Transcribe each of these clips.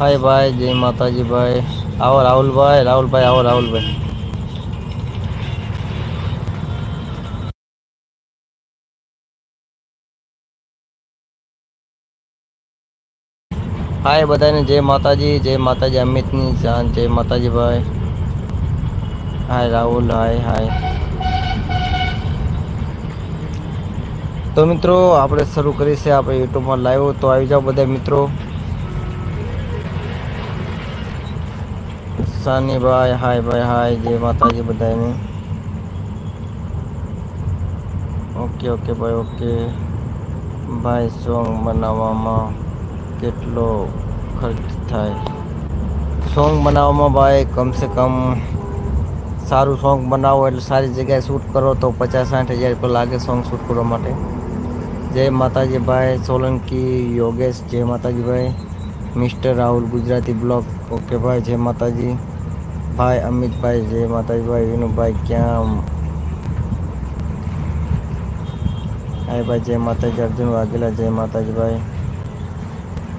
હાય ભાઈ, જય માતાજી ભાઈ. આવો રાહુલભાઈ રાહુલભાઈ આવો રાહુલભાઈ હાય બધાને, જય માતાજી જય માતાજી અમિતની જાન, જય માતાજી ભાઈ. હાય રાહુલ, હાય હાય. તો મિત્રો, આપણે શરૂ કરી આપણે યુટ્યુબમાં લાઈવ તો આવી જાઓ બધા મિત્રો. સાનીભાઈ હાય ભાઈ હાય જય માતાજી બધાને ઓકે ઓકે ભાઈ ઓકે ભાઈ સોંગ બનાવવામાં કેટલો ખર્ચ થાય સોંગ બનાવવામાં ભાઈ કમસે કમ સારું સોંગ બનાવો એટલે સારી જગ્યાએ શૂટ કરો તો પચાસ સાઠ હજાર રૂપિયા લાગે સોંગ શૂટ કરવા માટે જય માતાજી ભાઈ સોલંકી યોગેશ જય માતાજી ભાઈ mister Rahul Gujarati blog okay ભાઈ જય માતાજી ભાઈ અમિતભાઈ, જય માતાજીભાઈ, વિનુભાઈ, ક્યાં? હાય ભાઈ, જય માતાજી, અર્જુન વાઘેલા, જય માતાજીભાઈ.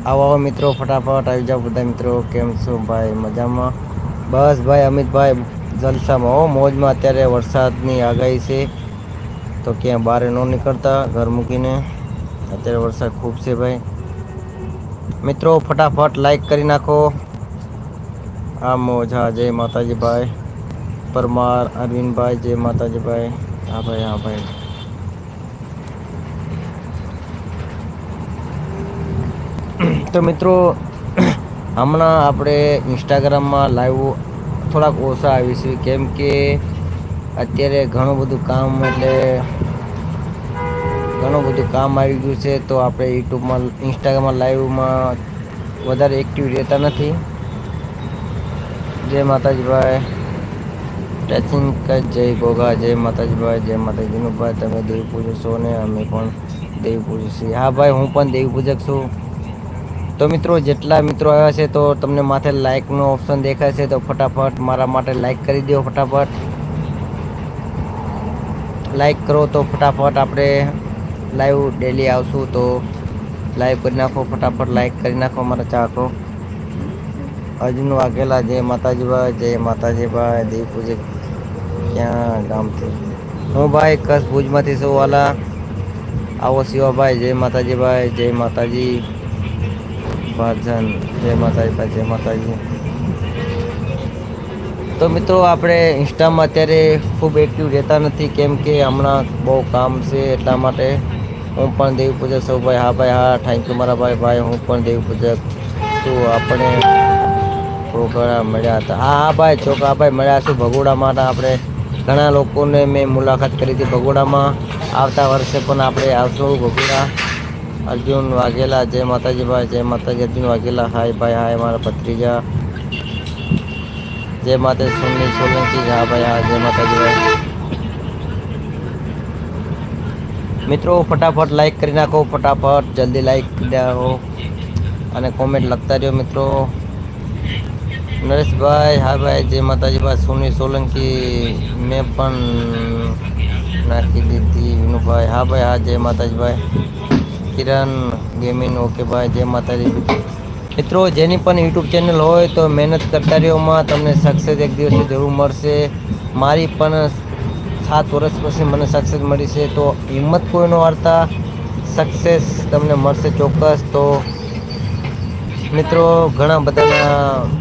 આવો આવો મિત્રો, ફટાફટ આવી જાઓ બધા મિત્રો, કેમ છો ભાઈ? મજામાં? બસ ભાઈ, અમિતભાઈ, જલસામાં હો, મોજમાં અત્યારે વરસાદની આગાહી છે. તો ક્યાં બહાર ન નીકળતા, ઘર મૂકીને. અત્યારે વરસાદ ખૂબ છે ભાઈ. મિત્રો, ફટાફટ લાઈક કરી નાખો. આ મોજ હા જય માતાજી ભાઈ. પરમાર, અરવિંદભાઈ, જય માતાજી ભાઈ. હા ભાઈ હા ભાઈ. તો મિત્રો, હમણાં આપણે ઇન્સ્ટાગ્રામમાં લાઈવ થોડાક ઓછા આવીશું કેમ કે અત્યારે ઘણું બધું કામ એટલે ઘણું બધું કામ આવી ગયું છે. તો આપણે યુટ્યુબમાં ઇન્સ્ટાગ્રામમાં લાઈવમાં વધારે એક્ટિવ રહેતા નથી. જય માતાજીભાઈ. ભાઈ ટેચિંગ જય ગોગા જય માતાજીભાઈ, જય માતાજીનું ભાઈ. તમે દેવી પૂજો છો ને અમે પણ દેવી પૂજક છીએ. હા ભાઈ, હું પણ દેવી પૂજક છું. તો મિત્રો, જેટલા મિત્રો આવ્યા છે તો તમને માથે લાઇકનો ઓપ્શન દેખાય છે, તો ફટાફટ મારા માટે લાઇક કરી દો ફટાફટ. લાઇક કરો તો ફટાફટ આપણે લાઈવ ડેલી આવશું, તો લાઈવ કરી નાખો, ફટાફટ લાઈક કરી નાખો મારા ચાહકો. અર્જુન વાઘેલા, જય માતાજીભાઈ જય માતાજીભાઈ, દેવ પૂજે ક્યાં ગામથી? હું ભાઈ કચ્છ ભુજમાંથી છું, વાલા. આવો શિવાભાઈ, જય માતાજીભાઈ, જય માતાજી. ભાજન, જય માતાજી, ભાઈ, જય માતાજી. તો મિત્રો, આપણે ઇન્સ્ટામાં અત્યારે ખૂબ એક્ટિવ રહેતા નથી, કેમ કે હમણાં બહુ કામ છે, એટલા માટે હું પણ દેવ પૂજક છું. ભાઈ, હા ભાઈ, હા થેન્ક યુ મારા ભાઈ ભાઈ, હું પણ દેવ પૂજક છું. આપણે ભગોડા મળ્યા હતા. હા હા, ભાઈ ચોખા ભાઈ, મળ્યા છું. ભગોડામાં આપણે ઘણા લોકોને મેં મુલાકાત કરી હતી. ભગોડામાં આવતા વર્ષે પણ આપણે આવશું. ભગોડા, અર્જુન વાઘેલા, જય માતાજી, ભાઈ, જય માતાજી, અર્જુન વાઘેલા, હાય, ભાઈ, હાય, મારા ભત્રીજા. જય માતા સોની, સોલંકી, હા, ભાઈ, હા, જય માતાજી, ભાઈ. મિત્રો, ફટાફટ લાઈક કરી નાખો. ફટાફટ જલ્દી લાઈક કરી અને કોમેન્ટ લખતા રહ્યો, મિત્રો. નરેશભાઈ, હા ભાઈ જય માતાજી ભાઈ સુની સોલંકી મેં પણ નાખી દીધી વિનુભાઈ. હા ભાઈ, હા, જય માતાજી ભાઈ કિરણ ગેમિંગ, ઓકે ભાઈ, જય માતાજી. મિત્રો, જેની પણ યુટ્યુબ ચેનલ હોય તો મહેનત કરતા રહ્યોમાં તમને સક્સેસ એક દિવસે જરૂર મળશે. મારી પણ સાત વર્ષ પછી મને સક્સેસ મળી છે, તો હિંમત કોઈનો વાર્તા સક્સેસ તમને મળશે ચોક્કસ. તો મિત્રો, ઘણા બધાના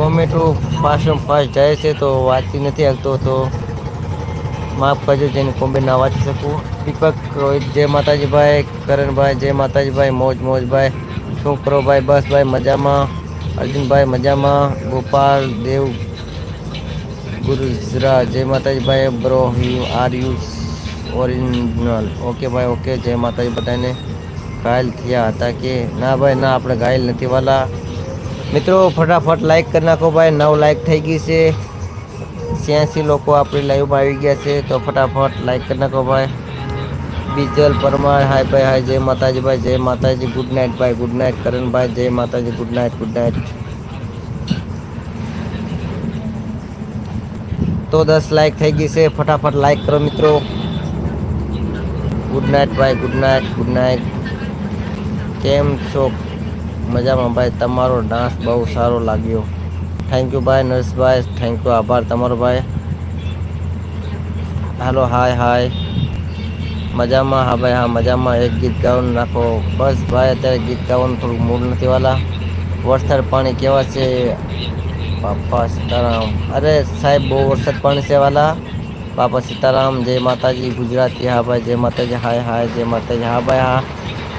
કોમેન્ટો પાસમ પાસ જાય છે તો વાંચી નથી શકતો તો માફ કરજો જેની કોમેન્ટ ના વાંચી શકું. દીપક, રોહિત, જય માતાજીભાઈ, કરણભાઈ, જય માતાજીભાઈ, મોજ, મોજભાઈ છોકરોભાઈ શું કરો ભાઈ, બસ ભાઈ, મજામાં. અર્જુનભાઈ, મજામાં. ગોપાલ, દેવ ગુરુજરા જય માતાજીભાઈ bro you are you original okay ભાઈ ઓકે જય માતાજી બધાને. ઘાયલ થયા હતા કે? ના ભાઈ, ના, આપણે ઘાયલ નથી વાલા. મિત્રો, ફટાફટ લાઈક કરી નાખો ભાઈ. નવ લાઈક થઈ ગઈ છે. છ્યાસી લોકો આપણી લાઈવમાં આવી ગયા છે. તો ફટાફટ લાઈક કરી નાખો ભાઈ. બીજલ પરમાર હાય ભાઈ હાય જય માતાજી ભાઈ, જય માતાજી ગુડ નાઇટ ભાઈ ગુડ નાઇટ કરણભાઈ જય Mataji good night good night તો દસ લાઈક થઈ ગઈ છે. ફટાફટ લાઈક કરો મિત્રો. ગુડ નાઇટ ભાઈ ગુડ નાઇટ ગુડ નાઇટ કેમ છો? મજામાં ભાઈ, તમારો ડાન્સ બહુ સારો લાગ્યો. થેન્ક યુ ભાઈ નરેશભાઈ થેન્ક યુ આભાર તમારો ભાઈ. હાલો હાય હાય મજામાં, હા ભાઈ, હા, મજામાં. એક ગીત ગાવાનું નાખો બસ ભાઈ, અત્યારે ગીત ગાવાનું થોડું મૂડ નથી વાલા. વરસાદ પાણી કેવા છે? બાપા સીતારામ. અરે સાહેબ, બહુ વરસાદ પાણી છે વાલા. બાપા સીતારામ, જય માતાજી, ગુજરાતી. હા ભાઈ, જય માતાજી હાય હાય જય માતાજી. હા ભાઈ, હા.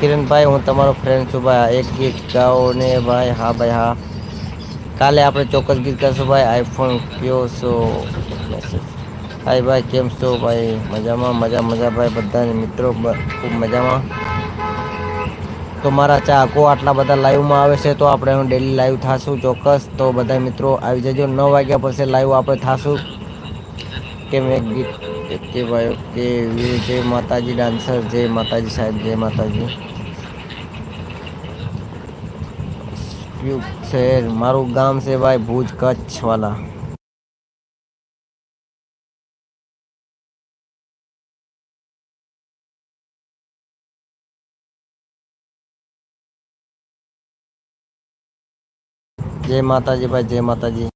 કિરણભાઈ, હું તમારો ફ્રેન્ડ છું ભાઈ. એક ગીત ગાઓ ને ભાઈ. હા ભાઈ, હા. કાલે આપણે ચોક્કસ ગીત ગાશું ભાઈ. આઈફોન કયો છો? મેસેજ હાય ભાઈ, કેમ છો ભાઈ? મજામાં, મજા મજા ભાઈ બધાને. મિત્રો ખૂબ મજામાં. તો મારા ચાહકો આટલા બધા લાઈવમાં આવે છે તો આપણે હું ડેલી લાઈવ થાશું ચોક્કસ. તો બધા મિત્રો, આવી જજો. નવ વાગ્યા પછી લાઈવ આપણે થાશું. કે મેં ગીત કે ભાઈ કે જય માતાજી ડાન્સર જય માતાજી સાહેબ જય માતાજી શહેર મારું ગામ છે ભાઈ ભુજ કચ્છ વાલા જય માતાજી ભાઈ જય માતાજી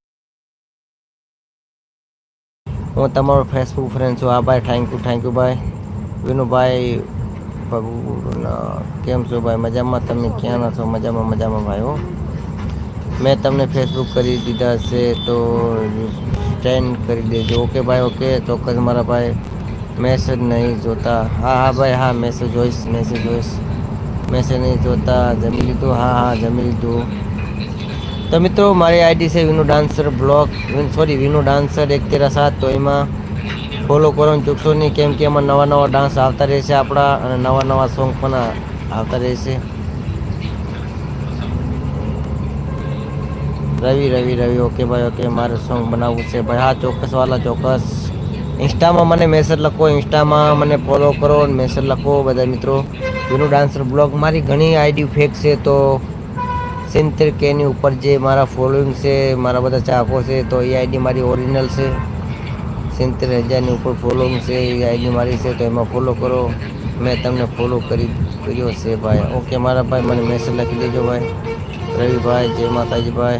હું તમારો ફેસબુક ફ્રેન્ડ છું. આ ભાઈ થેન્ક યુ થેન્ક યુ ભાઈ. વિનુભાઈ કેમ છો ભાઈ? મજામાં? તમે ક્યાં છો? મજામાં મજામાં ભાઈ હો. મેં તમને ફેસબુક કરી દીધા છે તો સ્ટેન્ડ કરી દેજો. ઓકે ભાઈ ઓકે ચોક્કસ મારા ભાઈ. મેસેજ નહીં જોતા. હા હા ભાઈ, હા મેસેજ જોઈશ મેસેજ જોઈશ. મેસેજ નહીં જોતા. જમી લીધું? હા હા, જમી લીધું. તો મિત્રો, મારી આઈડી છે Vinu dancer blog. Sorry Vinu dancer એક તેરા સાત. તો એમાં ફોલો કરવાનું ચૂકશો નહીં, કેમ કે એમાં નવા નવા ડાન્સ આવતા રહેશે આપણા અને નવા નવા સોંગ પણ આવતા રહેશે રવિ રવિ રવિ ઓકે ભાઈ ઓકે મારે સોંગ બનાવવું છે ભાઈ. હા, ચોક્કસ, વાલા, ચોક્કસ. ઇન્સ્ટામાં મને મેસેજ લખો, ઇન્સ્ટામાં મને ફોલો કરો મેસેજ લખો બધા મિત્રો. Vinu dancer blog. મારી ઘણી આઈડી ફેક છે, તો સિત્તેર કેની ઉપર જે મારા ફોલોઈંગ છે, મારા બધા ચાહકો છે, તો એ આઈડી મારી ઓરિજિનલ છે. સિત્તેર હજારની ઉપર ફોલોઈંગ છે, એ આઈડી મારી છે, તો એમાં ફોલો કરો. મેં તમને ફોલો કરી, કર્યો છે ભાઈ. ઓકે મારા ભાઈ, મને મેસેજ લખી દેજો ભાઈ. રવિભાઈ, જય માતાજી ભાઈ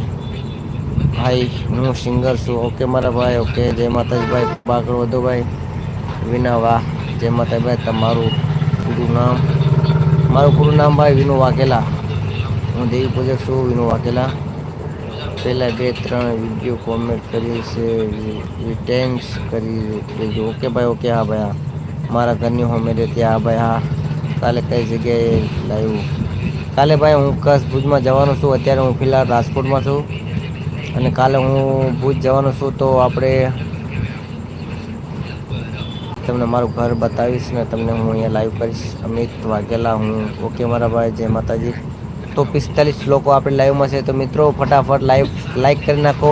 ભાઈ હું સિંગર છું. ઓકે મારા ભાઈ ઓકે જય માતાજીભાઈ. આગળ વધો ભાઈ. વિના વાહ. જય માતાજીભાઈ, તમારું પૂરું નામ. મારું પૂરું નામ ભાઈ વિનુ વાઘેલા. હું દેવી પૂજક છું, વિનુ વાઘેલા. પહેલાં બે ત્રણ વીડિયો કોમેન્ટ કરી છે રિટેન્સ કરી દેજો. ઓકે ભાઈ ઓકે હા ભાઈ, હા. મારા ઘરની હોમે રહેતી હા ભાઈ, હા. કાલે કઈ જગ્યાએ લાવ્યું? કાલે ભાઈ, હું કચ્છ ભુજમાં જવાનો છું. અત્યારે હું ફિલહાલ રાજકોટમાં છું. અને કાલે હું ભુજ જવાનો છું, તો આપણે તમને મારું ઘર બતાવીશ ને તમને હું અહીંયા લાઈવ કરીશ. અમિત વાઘેલા, હું. ઓકે મારા ભાઈ, જય માતાજી. તો પિસ્તાલીસ લોકો આપણે લાઈવમાં છે તો મિત્રો ફટાફટ લાઈવ લાઈક કરી નાખો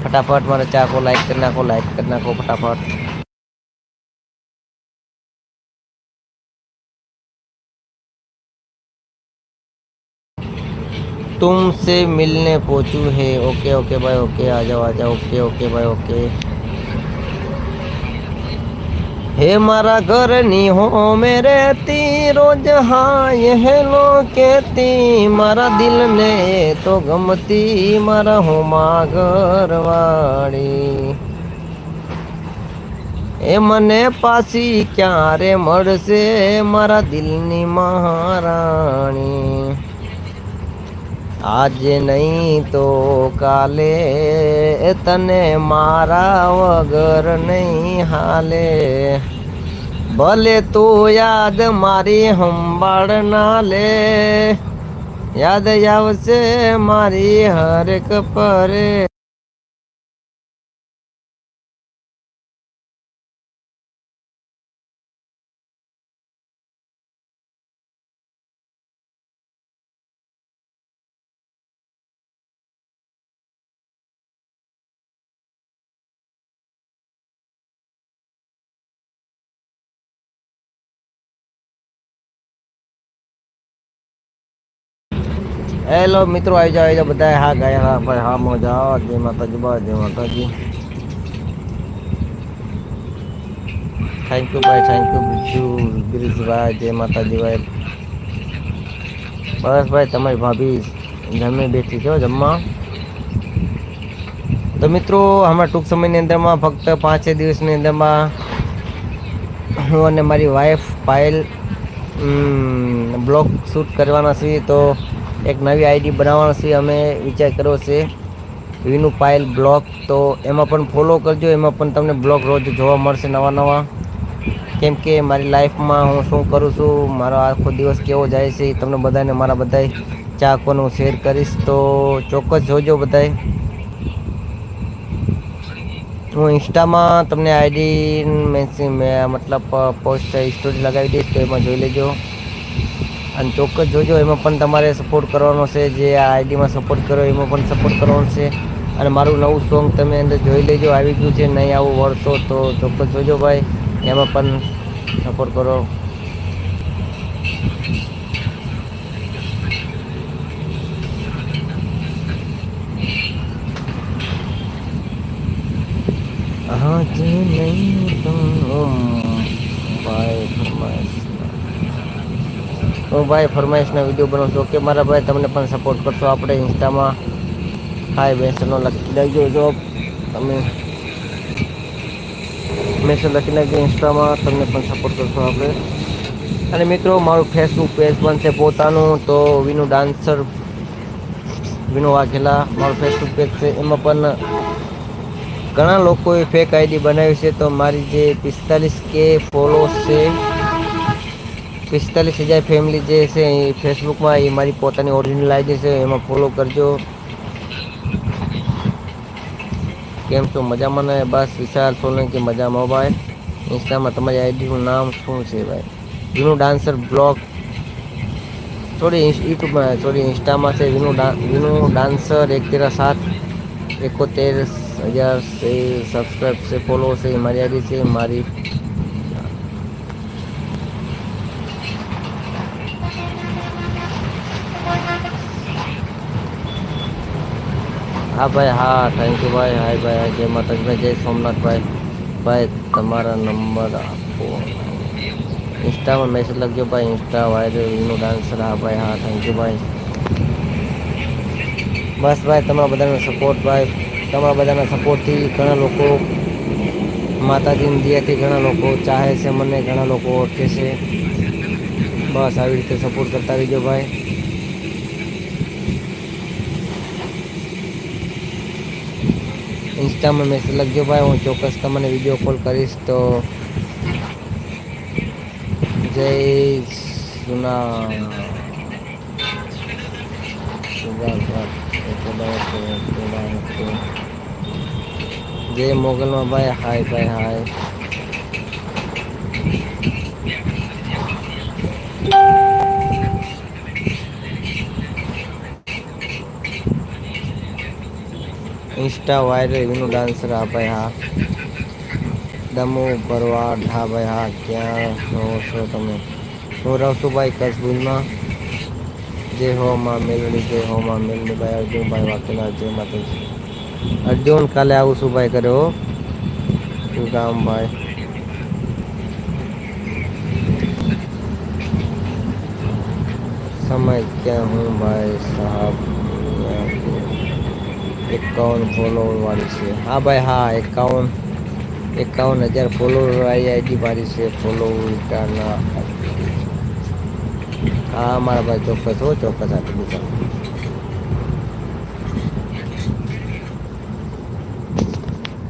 ફટાફટ મારા ચાકો લાઈક કરી નાખો લાઈક કરી નાખો ફટાફટ तुमसे मिलने पहुंचू है ओके ओके भाई ओके आ जाओ आ जाओ ओके ओके भाई ओके હે મારા ઘરની હો મેરે તી રોજ હાય હેલો કેતી મારા દિલને તો ગમતી, મારા હોમા ઘરવાળી. એ મને પાછી ક્યારે મળશે, મારા દિલની મહારાણી? આજે નહીં તો કાલે તને મારા વગર નહીં હાલે. ભલે તું યાદ મારી સંભાળ ના લે. યાદ આવશે મારી હરેક પરે. હેલો મિત્રો આવી જાઓ આવી જાઓ બધા હા ગયા, હા, ભાઈ, હા, મોજા જય માતાજી બા જય માતાજી. થેન્ક યુ ભાઈ થેન્ક યુ બીજુ, ગિરીશભાઈ, જય માતાજી, ભાઈ. બસ, ભાઈ, તમારી ભાભી જમે બેઠી છો જમવા. તો મિત્રો, હમણાં ટૂંક સમયની અંદરમાં, ફક્ત પાંચ છ દિવસની અંદરમાં, હું અને મારી વાઈફ પાયલ બ્લોગ શૂટ કરવાના છીએ, તો એક નવી આઈડી બનાવવાનો છે, અમે વિચાર કર્યો છે. વિનુ પાયલ બ્લોગ, તો એમાં પણ ફોલો કરજો, એમાં પણ તમને બ્લોગ રોજ જોવા મળશે નવા નવા. કેમ કે મારી લાઈફમાં હું શું કરું છું, મારો આખો દિવસ કેવો જાય છે, તમને બધાને મારા બધા ચાકોને હું શેર કરીશ, તો ચોક્કસ જોજો બધાય. હું ઇન્સ્ટામાં તમને આઈડી મેસી મતલબ પોસ્ટ સ્ટોરી લગાવી દઈશ, તો એમાં જોઈ લેજો. અને ચોક્કસ જોજો એમાં પણ તમારે સપોર્ટ કરવાનો છે જે આ આઈડીમાં સપોર્ટ કરો એમાં પણ સપોર્ટ કરવાનો છે અને મારું નવું સોંગ તમે અંદર જોઈ લેજો આવી ગયું છે નહીં આવું વળતો તો ચોક્કસ જોજો ભાઈ એમાં પણ સપોર્ટ કરો आज नहीं तुम ભાઈ ફરમાઈશ હું ભાઈ ફરમાઈશના વીડિયો બનાવું છું ઓકે મારા ભાઈ તમને પણ સપોર્ટ કરશો આપણે ઇન્સ્ટામાં. હાય બેસનો લખી નાખજો જો તમે મેસેજ લખી નાખજો ઇન્સ્ટામાં, તમને પણ સપોર્ટ કરશો આપણે. અને મિત્રો, મારું ફેસબુક પેજ પણ છે પોતાનું, તો વિનુ ડાન્સર વિનુ વાઘેલા મારું ફેસબુક પેજ છે. એમાં પણ ઘણા લોકોએ ફેક આઈડી બનાવી છે. તો મારી જે પિસ્તાલીસ કે ફોલોસ છે પિસ્તાલીસ હજાર ફેમિલી જે છે એ ફેસબુકમાં એ મારી પોતાની ઓરિજિનલ આઈડી છે, એમાં ફોલો કરજો. કેમ છો? મજામાં ને? બસ વિશાલ સોલંકી મજામાં ભાઈ. ઇન્સ્ટામાં તમારી આઈડીનું નામ શું છે ભાઈ? Vinu dancer blog. સોરી યુટ્યુબમાં સોરી ઇન્સ્ટામાં છે. વિનુ વિનુ ડાન્સર એક તેરા સાત, એકોતેર હજાર છે સબસ્ક્રાઈબ છે ફોલો છે મારી આઈડી છે, મારી હા ભાઈ, હા થેન્ક યુ ભાઈ, હાય ભાઈ જય માતાજીભાઈ જય સોમનાથભાઈ ભાઈ. તમારા નંબર આપો. ઇન્સ્ટામાં મેસેજ લખજો ભાઈ, ઇન્સ્ટા વાયરલનું ડાન્સર હા ભાઈ, હા થેન્ક યુ ભાઈ. બસ ભાઈ, તમારા બધાનો સપોર્ટ ભાઈ. તમારા બધાના સપોર્ટથી ઘણા લોકો માતાજીની દયાથી ઘણા લોકો ચાહે છે, મને ઘણા લોકો ઓળખે છે. બસ આવી રીતે સપોર્ટ કરતા રહીજો ભાઈ. ઇન્સ્ટામાં મેસેજ લખજો ભાઈ, હું ચોક્કસ તમને વીડિયો કોલ કરીશ તો જય સુના જય મોગલમાં ભાઈ, હાય ભાઈ, હાય. ઇન્સ્ટા વાયરલ એનું ડાન્સર ભાઈ હા. દમો ભરવાડ હા ભાઈ હા, ક્યાં રહો છો તમે? હું રહું છું ભાઈ કસબુલમાં જય હો માં મેલડી, જય હો માં મેલડી ભાઈ, અર્જુનભાઈ વાકેલા જય માતાજી. અર્જુન કાલે આવું છું ભાઈ કર્યો શું કામ ભાઈ? સમય ક્યાં હું ભાઈ સાહેબ? એકાવન ફોલોવર વાળી છે. હા ભાઈ, હા, એકાવન એકાવન હજાર ફોલોવર વાળી આઈડી મારી છે ફોલોવર ના. હા, મારા ભાઈ, ચોક્કસ, હો, ચોક્કસ આપી દીધા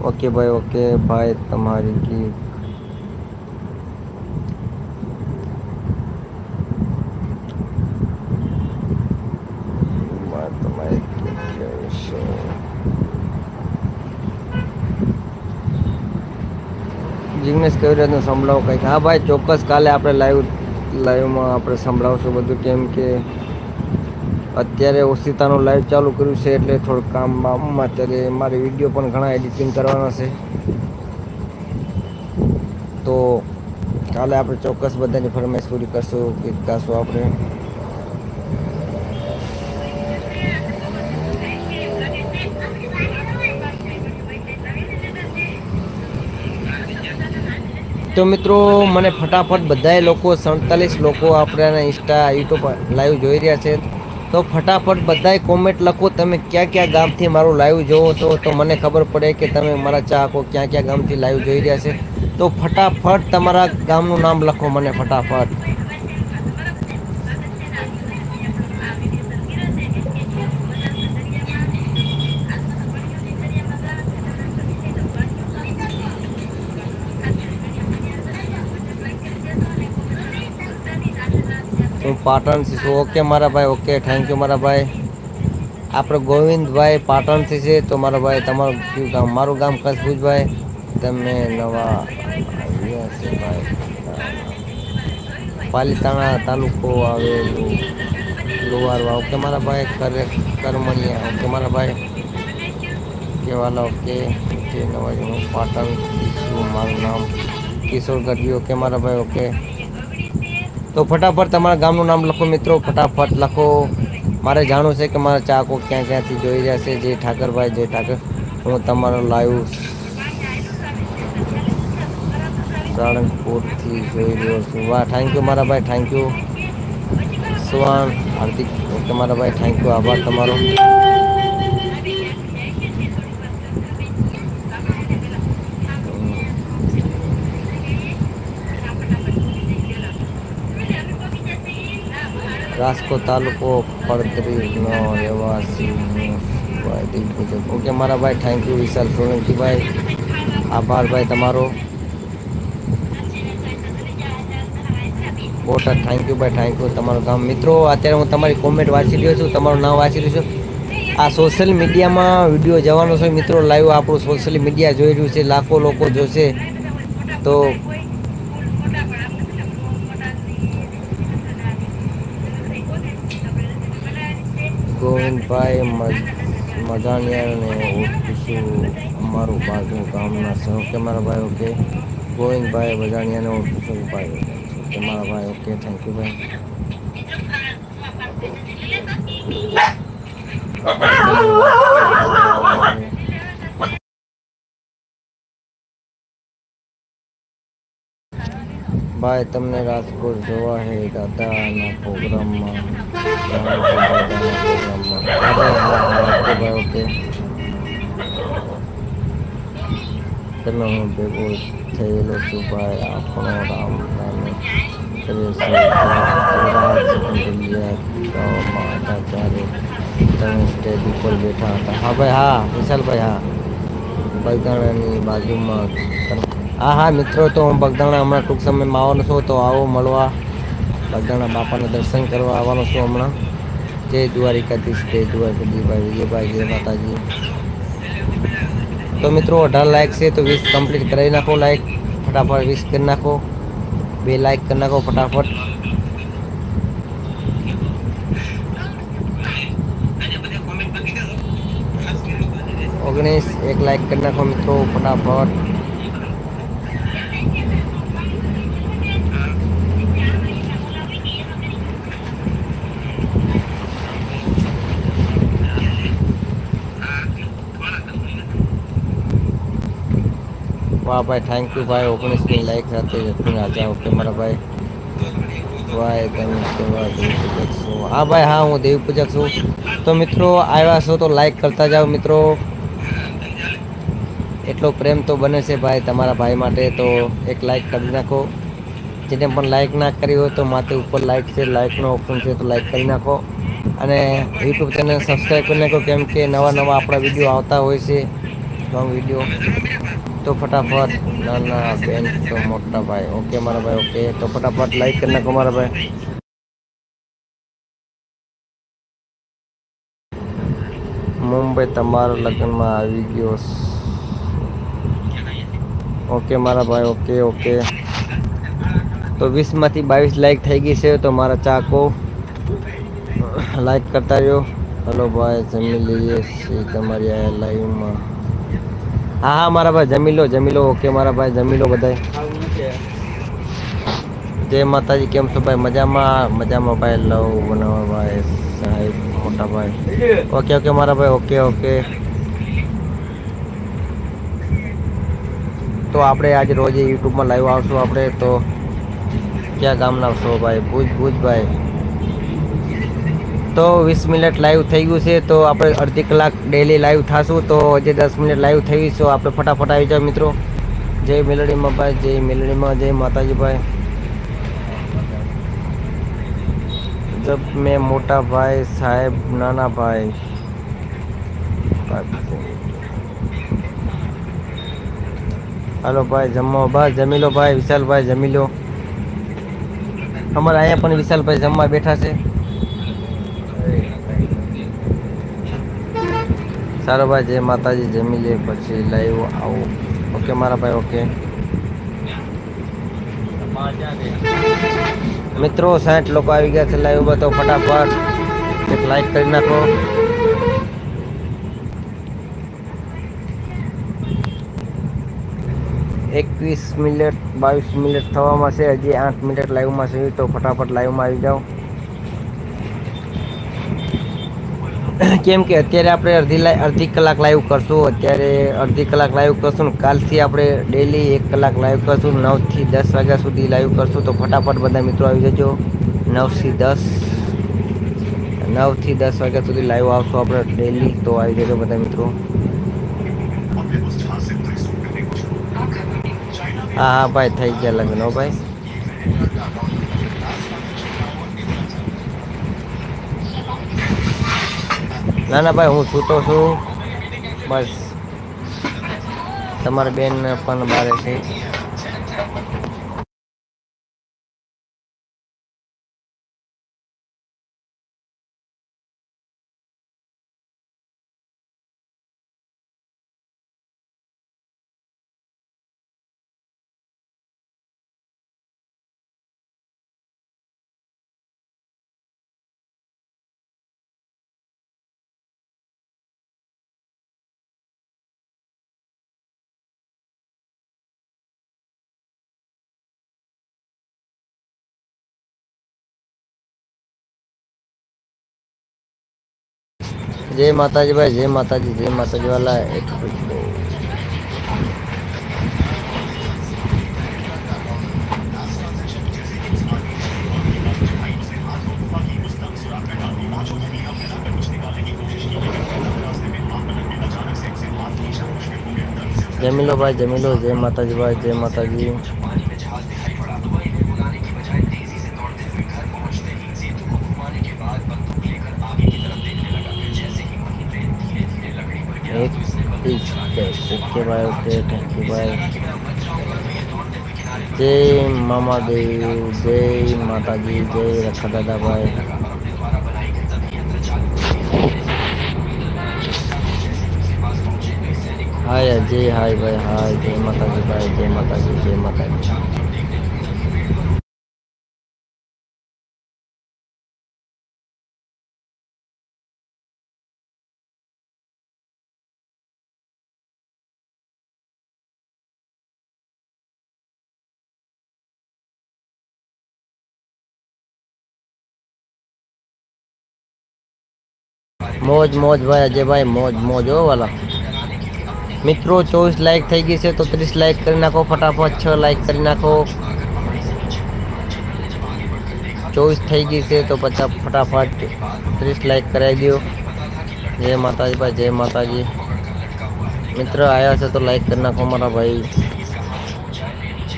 ઓકે ભાઈ ઓકે, ભાઈ, તમારી કી તમારી જિગ્નેશ કેવી રીતનું સંભળાવો કંઈક. હા ભાઈ, ચોક્કસ કાલે આપણે લાઈવ, લાઈવમાં આપણે સંભળાવશું બધું. કેમ કે અત્યારે ઓશિતાનું લાઈવ ચાલુ કર્યું છે એટલે થોડું કામ બામમાં અત્યારે મારે વીડિયો પણ ઘણા એડિટિંગ કરવાના છે. તો કાલે આપણે ચોક્કસ બધાની ફરમાઈશ પૂરી કરશું, ગીત ગાશું આપણે. તો મિત્રો, મને ફટાફટ બધાય લોકો, સડતાલીસ લોકો આપણે ઇન્સ્ટા યુટ્યુબ લાઈવ જોઈ રહ્યા છે. તો ફટાફટ બધાય કોમેન્ટ લખો, તમે ક્યાં ક્યાં ગામથી મારું લાઈવ જોવો છો? તો મને ખબર પડે કે તમે મારા ચાહકો ક્યાં ક્યાં ગામથી લાઈવ જોઈ રહ્યા છે. તો ફટાફટ તમારા ગામનું નામ લખો મને ફટાફટ હું પાટણથી છું. ઓકે મારા ભાઈ ઓકે થેન્ક યુ મારા ભાઈ. આપણે ગોવિંદભાઈ પાટણથી છે, તો મારા ભાઈ, તમારું કયું ગામ? મારું ગામ કસભુજભાઈ તમે નવા ભાઈ. પાલીતાણા તાલુકો આવેલું લુવારવા ઓકે મારા ભાઈ, કરે, કરમણિયા. ઓકે મારા ભાઈ. કેવાલા ઓકે જે નવા હું પાટણથી છું. મારું નામ કિશોર ઓકે મારા ભાઈ ઓકે તો ફટાફટ તમારા ગામનું નામ લખો મિત્રો, ફટાફટ લખો. મારે જાણવું છે કે મારા ચાકો ક્યાં ક્યાંથી જોઈ રહ્યા છે, જે ઠાકરભાઈ, જે ઠાકર. હું તમારો લાઈવ સાળંગપુરથી જોઈ રહ્યો છું. વાહ થેન્ક યુ મારા ભાઈ થેન્ક યુ સુવાન, હાર્દિક, તમારા ભાઈ થેન્ક યુ આભાર તમારો. રાજકોટ તાલુકો પડદરીનો રહેવાસી દિગ્ગજ ઓકે, મારા ભાઈ થેન્ક યુ વિશાલ સોલંકીભાઈ આભાર ભાઈ તમારો. બોટાદ થેન્ક યુ ભાઈ થેન્ક યુ તમારું ગામ. મિત્રો, અત્યારે હું તમારી કોમેન્ટ વાંચી રહ્યો છું, તમારું નામ વાંચી રહ્યો છું. આ સોશિયલ મીડિયામાં વીડિયો જવાનો છે. મિત્રો લાઈવ આપણું સોશિયલ મીડિયા જોઈ રહ્યું છે. લાખો લોકો જોશે. તો ગોવિંદભાઈ મજાનિયાને ઓળખીશું અમારું બાજુ ગામના સહ ઓકે મારા ભાઈ, ઓકે? ગોવિંદભાઈ મજાનિયાને ઓળખીશું ભાઈ, ઓકે? મારા ભાઈ, ઓકે? થેન્ક યુ ભાઈ. ભાઈ, તમને રાજકોટ જોવા હે દાદાના પ્રોગ્રામમાં. ભાઈ ઓકે તમે હું ભેગો થયેલો છું ભાઈ, આપણો રામ નામે. કરે છે ગામમાં હતા ત્યારે તમે સ્ટેજ ઉપર બેઠા હતા. હા ભાઈ, હા, વિશાલભાઈ, હા. બગદાણાની બાજુમાં હા હા, મિત્રો, તો હું બગદાણા હમણાં ટૂંક સમયમાં આવવાનો છું, તો આવો મળવા. બગદાણા બાપાના દર્શન કરવા આવવાનો છું હમણાં. જય દ્વારિકાધીશ, જય દ્વારકાધીશભાઈ વિજયભાઈ જય માતાજી. તો મિત્રો, અઢાર લાયક છે, તો વીસ કમ્પ્લીટ કરાવી નાખો લાયક ફટાફટ વીસ કરી નાખો. બે લાયક કરી નાખો ફટાફટ. ઓગણીસ, એક લાયક કરી નાખો મિત્રો, ફટાફટ. વાહ ભાઈ થેન્ક યુ ભાઈ. ઓગણીસની લાઈક સાથે જતીન આજા ઓકે મારા ભાઈ. ભાઈ તમે હા ભાઈ, હા, હું દેવપૂજક છું. તો મિત્રો, આવ્યા છો તો લાઈક કરતા જાઓ મિત્રો. એટલો પ્રેમ તો બને છે ભાઈ તમારા ભાઈ માટે. તો એક લાઈક કરી નાખો. જેને પણ લાઈક ના કરી હોય તો માથે ઉપર લાઈક છે લાઈકનો ઓપ્શન છે તો લાઈક કરી નાખો. અને યુટ્યુબ ચેનલ સબસ્ક્રાઈબ કરી નાખો, કેમ કે નવા નવા આપણા વીડિયો આવતા હોય છે. લોંગ વીડિયો તો ફટાફટ નાના બેન તો મોટા ભાઈ ઓકે મારા ભાઈ ઓકે તો ફટાફટ લાઈક કરી નાખો મારા ભાઈ મુંબઈ તમારા લગ્નમાં આવી ગયો ઓકે મારા ભાઈ ઓકે ઓકે તો વીસમાંથી બાવીસ લાઈક થઈ ગઈ છે તો મારા ચાકો લાઈક કરતા રહ્યો હલો ભાઈ જમી લઈએ છીએ તમારી આ લાઈવમાં હા હા, મારા ભાઈ, જમી લો જમી લો. ઓકે મારા ભાઈ, જમી લો બધા જય માતાજી, કેમ છો ભાઈ? મજામાં? મજામાં ભાઈ, લવ બનાવવા ભાઈ, સાહેબ, મોટા ભાઈ. ઓકે ઓકે મારા ભાઈ ઓકે ઓકે તો આપણે આજે રોજ યુટ્યુબમાં લાઈવ આવશું આપણે, તો ક્યાં ગામના છો ભાઈ? ભુજ ભુજ ભાઈ. તો વીસ મિનિટ લાઈવ થઈ ગયું છે, તો આપણે અડધી કલાક ડેલી લાઈવ થશું. તો હજી દસ મિનિટ લાઈવ થઈ તો આપણે ફટાફટ આવી જાવ મિત્રો. જય મેલડીમાં ભાઈ, જય મેલડીમાં જય માતાજી ભાઈ. જબ મેં મોટા ભાઈ સાહેબ, નાના ભાઈ. હાલો ભાઈ, જમવા બસ જમી લો ભાઈ, વિશાલભાઈ જમી લો. અમારે અહીંયા પણ વિશાલભાઈ જમવા બેઠા છે. સારો ભાઈ, જય માતાજી જમી લે પછી લાઈવ આવો. ઓકે મારા ભાઈ ઓકે મિત્રો, સાઠ લોકો આવી ગયા છે લાઈવ તો ફટાફટ એક લાઈક કરી નાખો. એકવીસ મિનિટ, બાવીસ મિનિટ થવામાં છે, હજી આઠ મિનિટ લાઈવમાં છે, તો ફટાફટ લાઈવમાં આવી જાઓ. કેમ કે અત્યારે આપણે અડધી અડધી કલાક લાઈવ કરશું. અત્યારે અડધી કલાક લાઈવ કરશું કાલથી આપણે ડેલી એક કલાક લાઈવ કરશું. નવથી દસ વાગ્યા સુધી લાઈવ કરશું. તો ફટાફટ બધા મિત્રો આવી જજો. નવથી દસ નવથી દસ વાગ્યા સુધી લાઈવ આવશું આપણે ડેલી તો આવી જજો બધા મિત્રો. હા હા, ભાઈ, થઈ ગયા લગ્ન ભાઈ. ના ના ભાઈ હું સૂતો છું. બસ. તમારી બેન પણ બારે છે. જય માતાજી ભાઈ, જય માતાજી જય માતાજી વાલા. એક જમીલો ભાઈ જમીલો જય માતાજી ભાઈ, જય માતાજી. પીસ ઓકે ભાઈ ઓકે થેન્ક યુ ભાઈ જય મામાદેવ જય માતાજી જય રખા દાદા ભાઈ હાય જય હાય ભાઈ હાય જય માતાજી ભાઈ જય માતાજી જય માતાજી મોજ મોજ ભાઈ અજયભાઈ મોજ મોજ હો વાલા. મિત્રો, ચોવીસ લાઈક થઈ ગઈ છે તો ત્રીસ લાઈક કરી નાખો ફટાફટ, છ લાઈક કરી નાખો. ચોવીસ થઈ ગઈ છે તો પછી ફટાફટ ત્રીસ લાઈક કરાવી દો. જય માતાજી ભાઈ, જય માતાજી. મિત્ર આવ્યા છે તો લાઈક કરી નાખો મારા ભાઈ.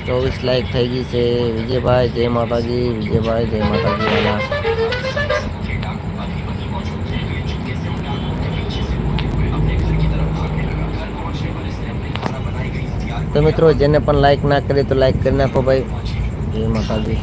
ચોવીસ લાઈક થઈ ગઈ છે. વિજયભાઈ, જય માતાજી, વિજયભાઈ, જય માતાજી તો મિત્રો જેને પણ લાઈક ના કરી તો લાઈક કરી નાખો ભાઈ. જય માતાજી.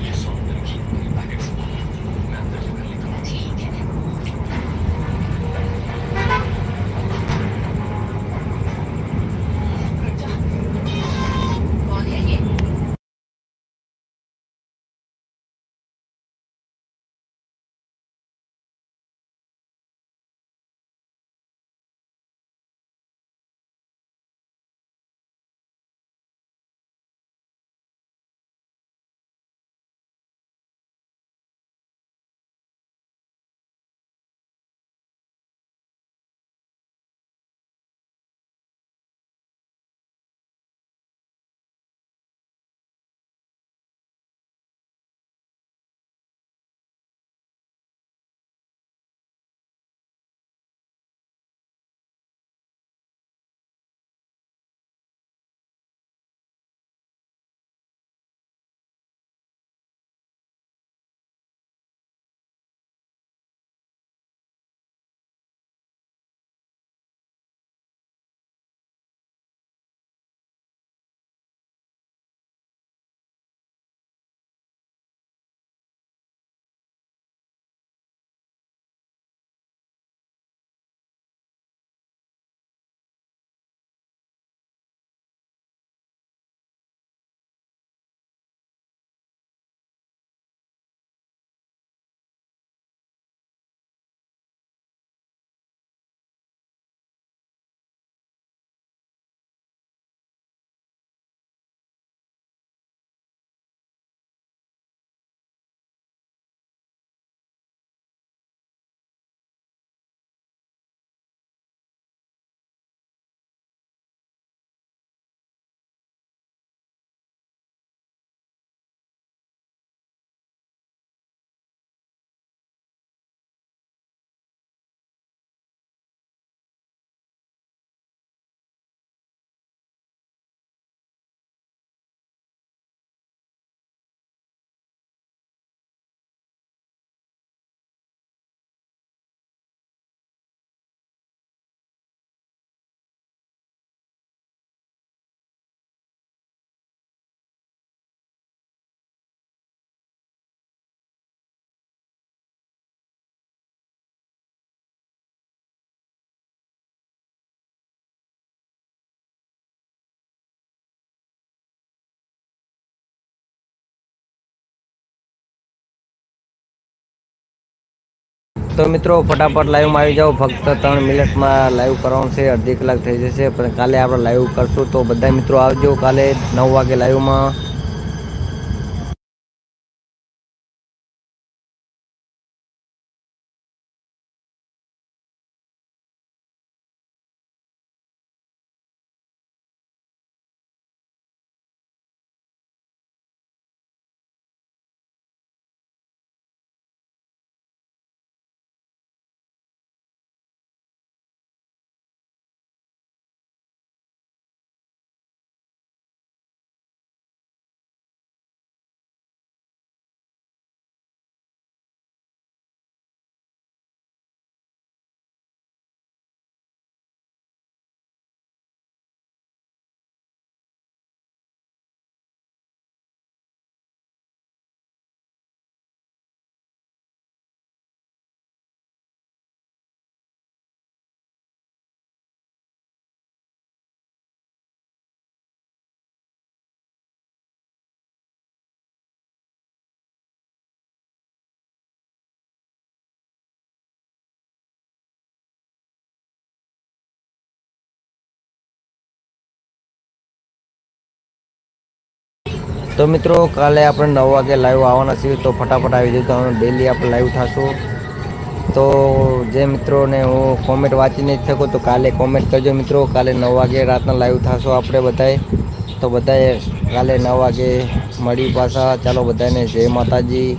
તો મિત્રો, ફટાફટ લાઈવમાં આવી જાઓ. ફક્ત ત્રણ મિનિટમાં લાઈવ કરવાનું છે. અડધી કલાક થઈ જશે, પણ કાલે આપણે લાઈવ કરશું. તો બધા મિત્રો આવજો કાલે નવ વાગે લાઈવમાં તો મિત્રો, કાલે આપણે નવ વાગે લાઈવ આવવાના છીએ, તો ફટાફટ આવી જજો, અમે ડેલી આપણે લાઈવ થશું. તો જે મિત્રોને હું કોમેન્ટ વાંચી નહીં શકું, તો કાલે કોમેન્ટ કરજો મિત્રો. કાલે નવ વાગે રાતના લાઈવ થશો આપણે બધાએ. તો બધાએ કાલે નવ વાગે મળી પાછા. ચાલો બધાને જય માતાજી.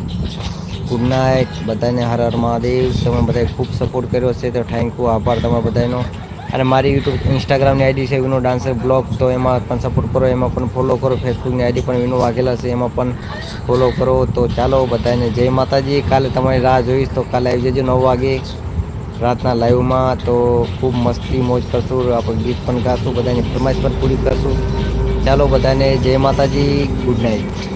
ગુડ નાઇટ બધાને હર હર મહાદેવ. તમે બધાએ ખૂબ સપોર્ટ કર્યો છે, તો થેન્ક યુ આભાર તમારા બધાનો. અને મારી યુટ્યુબ ઇન્સ્ટાગ્રામની આઈડી છે વિનો ડાન્સર બ્લોગ, તો એમાં પણ સપોર્ટ કરો, એમાં પણ ફોલો કરો ફેસબુકની આઈડી પણ વિનો વાઘેલા છે, એમાં પણ ફોલો કરો. તો ચાલો બધાને જય માતાજી. કાલે તમારી રાહ જોઈશ, તો કાલે આવી જજો નવ વાગે રાતના લાઈવમાં. તો ખૂબ મસ્તી મોજ કરશું, આપણે ગીત પણ ગાશું, બધાની ફરમાઈશ પણ પૂરી કરશું. ચાલો બધાને જય માતાજી, ગુડ નાઇટ.